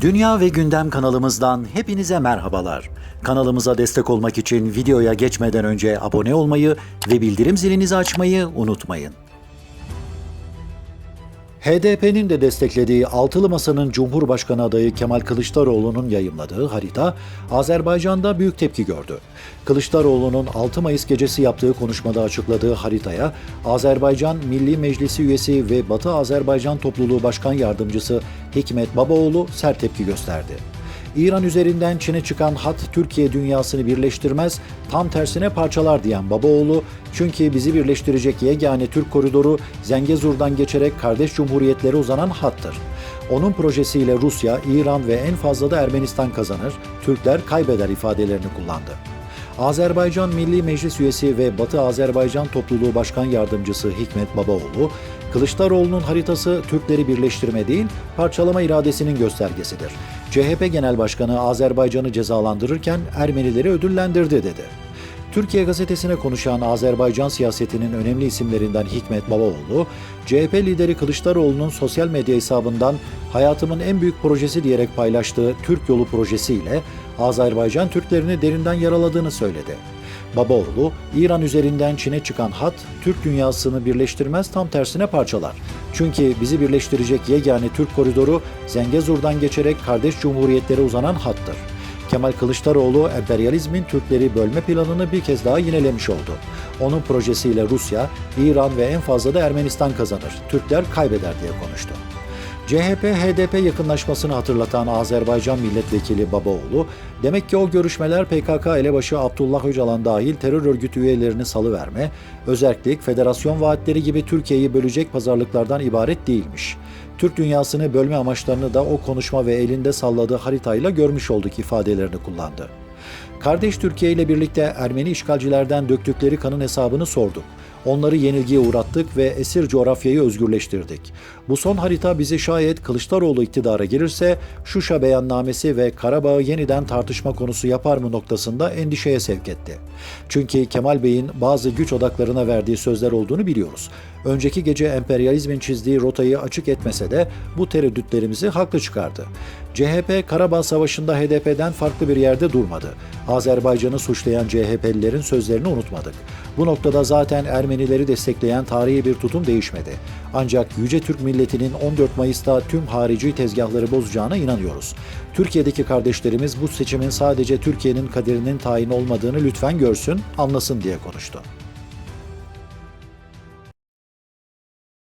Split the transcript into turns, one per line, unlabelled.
Dünya ve Gündem kanalımızdan hepinize merhabalar. Kanalımıza destek olmak için videoya geçmeden önce abone olmayı ve bildirim zilinizi açmayı unutmayın. HDP'nin de desteklediği Altılı Masa'nın Cumhurbaşkanı adayı Kemal Kılıçdaroğlu'nun yayımladığı harita Azerbaycan'da büyük tepki gördü. Kılıçdaroğlu'nun 6 Mayıs gecesi yaptığı konuşmada açıkladığı haritaya Azerbaycan Milli Meclisi üyesi ve Batı Azerbaycan Topluluğu Başkan Yardımcısı Hikmet Babaoğlu sert tepki gösterdi. İran üzerinden Çin'e çıkan hat Türkiye dünyasını birleştirmez, tam tersine parçalar diyen Babaoğlu, çünkü bizi birleştirecek yegane Türk koridoru Zengezur'dan geçerek kardeş cumhuriyetlere uzanan hattır. Onun projesiyle Rusya, İran ve en fazla da Ermenistan kazanır, Türkler kaybeder ifadelerini kullandı. Azerbaycan Milli Meclis üyesi ve Batı Azerbaycan Topluluğu Başkan Yardımcısı Hikmet Babaoğlu, Kılıçdaroğlu'nun haritası Türkleri birleştirme değil, parçalama iradesinin göstergesidir. CHP Genel Başkanı Azerbaycan'ı cezalandırırken Ermenileri ödüllendirdi dedi. Türkiye gazetesine konuşan Azerbaycan siyasetinin önemli isimlerinden Hikmet Babaoğlu, CHP lideri Kılıçdaroğlu'nun sosyal medya hesabından hayatımın en büyük projesi diyerek paylaştığı Türk Yolu projesiyle Azerbaycan Türklerini derinden yaraladığını söyledi. Babaoğlu, İran üzerinden Çin'e çıkan hat, Türk dünyasını birleştirmez tam tersine parçalar. Çünkü bizi birleştirecek yegane Türk koridoru Zengezur'dan geçerek kardeş cumhuriyetlere uzanan hattır. Kemal Kılıçdaroğlu emperyalizmin Türkleri bölme planını bir kez daha yinelemiş oldu. Onun projesiyle Rusya, İran ve en fazla da Ermenistan kazanır. Türkler kaybeder diye konuştu. CHP-HDP yakınlaşmasını hatırlatan Azerbaycan Milletvekili Babaoğlu, demek ki o görüşmeler PKK elebaşı Abdullah Öcalan dahil terör örgütü üyelerini salıverme, özellik, federasyon vaatleri gibi Türkiye'yi bölecek pazarlıklardan ibaret değilmiş. Türk dünyasını bölme amaçlarını da o konuşma ve elinde salladığı haritayla görmüş olduk ifadelerini kullandı. Kardeş Türkiye ile birlikte Ermeni işgalcilerden döktükleri kanın hesabını sorduk. Onları yenilgiye uğrattık ve esir coğrafyayı özgürleştirdik. Bu son harita bizi şayet Kılıçdaroğlu iktidara gelirse Şuşa beyannamesi ve Karabağ'ı yeniden tartışma konusu yapar mı noktasında endişeye sevk etti. Çünkü Kemal Bey'in bazı güç odaklarına verdiği sözler olduğunu biliyoruz. Önceki gece emperyalizmin çizdiği rotayı açık etmese de bu tereddütlerimizi haklı çıkardı. CHP Karabağ Savaşı'nda HDP'den farklı bir yerde durmadı. Azerbaycan'ı suçlayan CHP'lilerin sözlerini unutmadık. Bu noktada zaten Ermenileri destekleyen tarihi bir tutum değişmedi. Ancak Yüce Türk milletinin 14 Mayıs'ta tüm harici tezgahları bozacağına inanıyoruz. Türkiye'deki kardeşlerimiz bu seçimin sadece Türkiye'nin kaderinin tayin olmadığını lütfen görsün, anlasın diye konuştu.